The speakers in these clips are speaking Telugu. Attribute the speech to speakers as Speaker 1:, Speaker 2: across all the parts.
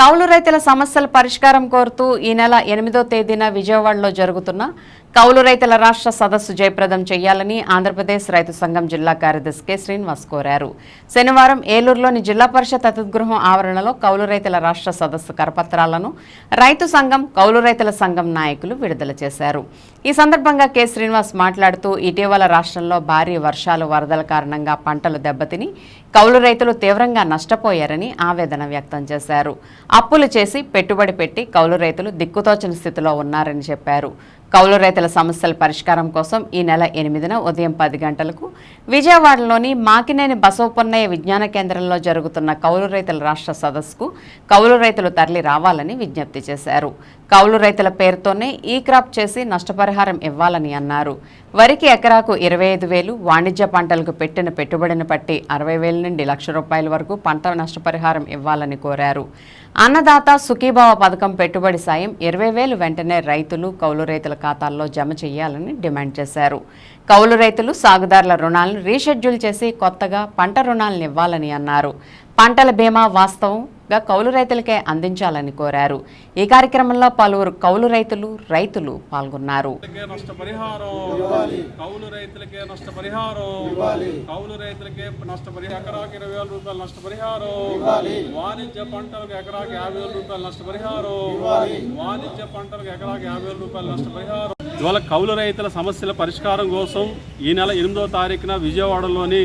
Speaker 1: కౌలు రైతుల సమస్యల పరిష్కారం కోరుతూ ఈ నెల ఎనిమిదో తేదీన విజయవాడలో జరుగుతున్న కౌలు రైతుల రాష్ట్ర సదస్సు జయప్రదం చేయాలని ఆంధ్రప్రదేశ్ రైతు సంఘం జిల్లా కార్యదర్శి కె శ్రీనివాస్ కోరారు. శనివారం ఏలూరులోని జిల్లా పరిషత్ అతిథిగృహం ఆవరణలో కౌలు రైతుల రాష్ట్ర సదస్సు కరపత్రాలను రైతు సంఘం కౌలు రైతుల సంఘం నాయకులు విడుదల చేశారు. ఈ సందర్భంగా కె. శ్రీనివాస్ మాట్లాడుతూ ఇటీవల రాష్ట్రంలో భారీ వర్షాలు వరదల కారణంగా పంటలు దెబ్బతిని కౌలు రైతులు తీవ్రంగా నష్టపోయారని ఆవేదన వ్యక్తం చేశారు. అప్పులు చేసి పెట్టుబడి పెట్టి కౌలు రైతులు దిక్కుతోచని స్థితిలో ఉన్నారని చెప్పారు. కౌలు రైతుల సమస్యల పరిష్కారం కోసం ఈ నెల ఎనిమిదిన ఉదయం పది గంటలకు విజయవాడలోని మాకినేని బసవపున్నయ్య విజ్ఞాన కేంద్రంలో జరుగుతున్న కౌలు రైతుల రాష్ట్ర సదస్సుకు కౌలు రైతులు తరలి రావాలని విజ్ఞప్తి చేశారు. కౌలు రైతుల పేరుతోనే ఈ క్రాప్ చేసి నష్టపరిహారం ఇవ్వాలని అన్నారు. వరికి ఎకరాకు ఇరవై ఐదు వేలు వాణిజ్య పంటలకు పెట్టిన పెట్టుబడిని బట్టి అరవై వేల నుండి లక్ష రూపాయల వరకు పంట నష్టపరిహారం ఇవ్వాలని కోరారు. అన్నదాత సుఖీభావ పథకం పెట్టుబడి సాయం ఇరవై వేలు వెంటనే రైతులు కౌలు రైతుల ఖాతాల్లో జమ చేయాలని డిమాండ్ చేశారు. కౌలు రైతులు సాగుదారుల రుణాలను రీషెడ్యూల్ చేసి కొత్తగా పంట రుణాలను ఇవ్వాలని అన్నారు. పంటల బీమా వాస్తవం వాస్తవంగా కౌలు రైతులకే అందించాలని కోరారు. ఈ కార్యక్రమంలో పలువురు కౌలు రైతులు రైతులు పాల్గొన్నారు.
Speaker 2: కౌలు రైతులకే నష్టపరిహారం. కౌలు రైతులకే నష్టపరిహారం. ఎకరాకి ఇరవై వేల రూపాయల నష్టపరిహారం. వాణిజ్య పంటలకు ఎకరాకి యాభై వేల రూపాయల నష్టపరిహారం. వాణిజ్య పంటలకు ఎకరాకి యాభై వేల రూపాయల నష్టపరిహారం. ఇవాళ కౌలు రైతుల సమస్యల పరిష్కారం కోసం ఈ నెల ఎనిమిదవ తారీఖున విజయవాడలోని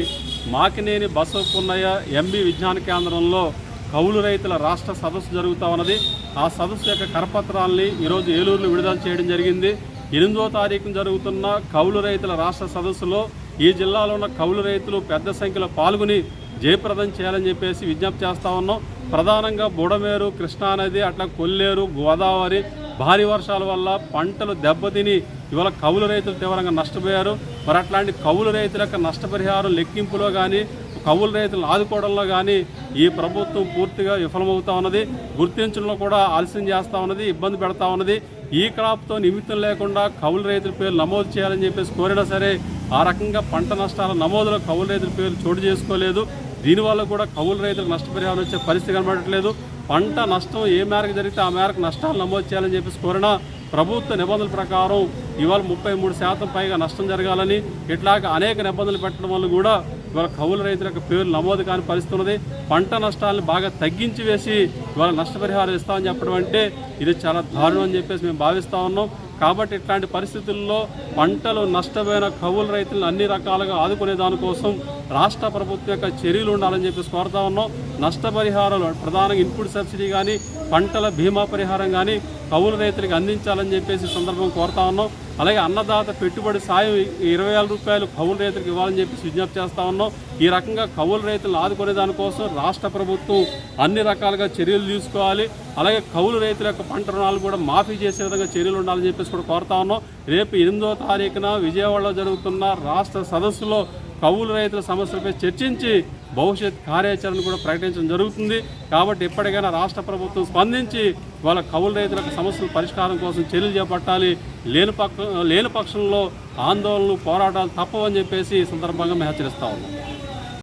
Speaker 2: మాకినేని బసవపున్నయ్య ఎంబీ విజ్ఞాన కేంద్రంలో కౌలు రైతుల రాష్ట్ర సదస్సు జరుగుతూ ఉన్నది. ఆ సదస్సు యొక్క కరపత్రాల్ని ఈరోజు ఏలూరులో విడుదల చేయడం జరిగింది. ఎనిమిదో తారీఖున జరుగుతున్న కౌలు రైతుల రాష్ట్ర సదస్సులో ఈ జిల్లాలో ఉన్న కౌలు రైతులు పెద్ద సంఖ్యలో పాల్గొని జయప్రదం చేయాలని చెప్పేసి విజ్ఞప్తి చేస్తా ఉన్నాం. ప్రధానంగా బుడమేరు కృష్ణానది అట్లా కొల్లేరు గోదావరి భారీ వర్షాల వల్ల పంటలు దెబ్బతిని ఇవాళ కౌలు రైతులు తీవ్రంగా నష్టపోయారు. మరి అట్లాంటి కౌలు రైతుల యొక్క నష్టపరిహారం లెక్కింపులో కానీ కౌలు రైతులను ఆదుకోవడంలో కానీ ఈ ప్రభుత్వం పూర్తిగా విఫలమవుతా ఉన్నది. గుర్తించడంలో కూడా ఆలస్యం చేస్తూ ఉన్నది ఇబ్బంది పెడతా ఉన్నది. ఈ క్రాప్తో నిమిత్తం లేకుండా కౌలు రైతుల పేర్లు నమోదు చేయాలని చెప్పేసి కోరినా సరే ఆ రకంగా పంట నష్టాల నమోదులో కౌలు రైతుల పేర్లు చోటు చేసుకోలేదు. దీనివల్ల కూడా కౌలు రైతులకు నష్టపరిహారం వచ్చే పరిస్థితి కనబడట్లేదు. పంట నష్టం ఏ మేరకు జరిగితే ఆ మేరకు నష్టాలు నమోదు చేయాలని చెప్పేసి కోరినా ప్రభుత్వ నిబంధనల ప్రకారం ఇవాళ ముప్పై మూడు శాతం పైగా నష్టం జరగాలని ఇట్లాగా అనేక నిబంధనలు పెట్టడం వల్ల కూడా ఇవాళ కౌలు రైతుల యొక్క పేరు నమోదు కాని పరిస్థితి ఉన్నది పంట నష్టాలను బాగా తగ్గించి వేసి ఇవాళ నష్టపరిహారం ఇస్తామని చెప్పడం అంటే ఇది చాలా దారుణం అని చెప్పేసి మేము భావిస్తూ ఉన్నాం. కాబట్టి ఇట్లాంటి పరిస్థితుల్లో పంటలు నష్టపోయిన కౌలు రైతులను అన్ని రకాలుగా ఆదుకునే దానికోసం రాష్ట్ర ప్రభుత్వం యొక్క చర్యలు ఉండాలని చెప్పేసి కోరుతా ఉన్నాం. నష్టపరిహారాలు ప్రధానంగా ఇన్పుట్ సబ్సిడీ కానీ పంటల బీమా పరిహారం కానీ కౌలు రైతులకు అందించాలని చెప్పేసి సందర్భం కోరుతా ఉన్నాం. అలాగే అన్నదాత పెట్టుబడి సాయం ఇరవై వేల రూపాయలు కౌలు రైతులకు ఇవ్వాలని చెప్పి విజ్ఞప్తి చేస్తా ఉన్నాం. ఈ రకంగా కౌలు రైతులను ఆదుకునే దానికోసం రాష్ట్ర ప్రభుత్వం అన్ని రకాలుగా చర్యలు తీసుకోవాలి. అలాగే కౌలు రైతుల యొక్క పంట రుణాలు కూడా మాఫీ చేసే విధంగా చర్యలు ఉండాలని చెప్పేసి కూడా కోరుతా ఉన్నాం. రేపు ఎనిమిదో తారీఖున విజయవాడలో జరుగుతున్న రాష్ట్ర సదస్సులో కౌలు రైతుల సమస్యలపై చర్చించి భవిష్యత్ కార్యాచరణ కూడా ప్రకటించడం జరుగుతుంది. కాబట్టి ఇప్పటికైనా రాష్ట్ర ప్రభుత్వం స్పందించి వాళ్ళ కౌలు రైతులకు సమస్యల పరిష్కారం కోసం చర్యలు చేపట్టాలి. లేని పక్ష లేని పక్షంలో ఆందోళనలు పోరాటాలు తప్పవని చెప్పేసి ఈ సందర్భంగా మేము హెచ్చరిస్తా ఉన్నాం.